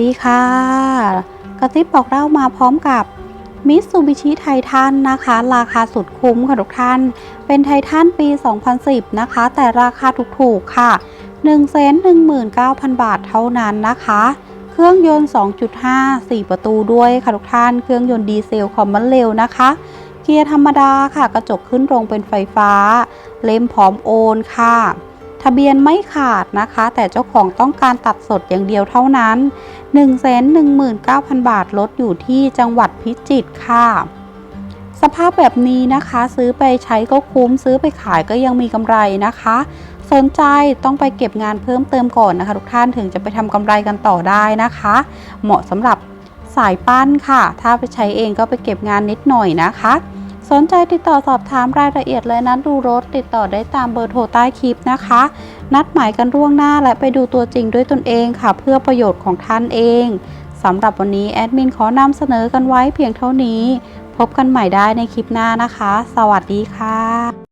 ดีค่ะ กระซิบบอกเล่ามาพร้อมกับมิตซูบิชิไททันนะคะ ราคาสุดคุ้มค่ะทุกท่าน เป็นไททันปี 2010 นะคะ แต่ราคาถูกๆค่ะ 119,000 บาทเท่านั้นนะคะ เครื่องยนต์ 2.5 4 ประตูด้วยค่ะทุกท่าน เครื่องยนต์ดีเซลคอมมันเร็วนะคะ เกียร์ธรรมดาค่ะ กระจกขึ้นตรงเป็นไฟฟ้า เล่มพร้อมโอนค่ะะเบียนไม่ขาดนะคะ แต่เจ้าของต้องการตัดสดอย่างเดียวเท่านั้น 119,000 บาทลดอยู่ที่จังหวัดพิจิตรค่ะ สภาพแบบนี้นะคะ ซื้อไปใช้ก็คุ้มซื้อไปขายก็ยังมีกำไรนะคะ สนใจต้องไปเก็บงานเพิ่มเติมก่อนนะคะ ทุกท่านถึงจะไปทำกำไรกันต่อได้นะคะ เหมาะสำหรับสายปั้นค่ะ ถ้าไปใช้เองก็ไปเก็บงานนิดหน่อยนะคะ สนใจติดต่อสอบถามรายละเอียดเลยนะดูรถติดต่อได้ตามเบอร์โทรใต้คลิปนะคะ นัดหมายกันล่วงหน้าและไปดูตัวจริงด้วยตนเองค่ะ เพื่อประโยชน์ของท่านเองสำหรับวันนี้แอดมินขอนำเสนอกันไว้เพียงเท่านี้ พบกันใหม่ได้ในคลิปหน้านะคะ สวัสดีค่ะ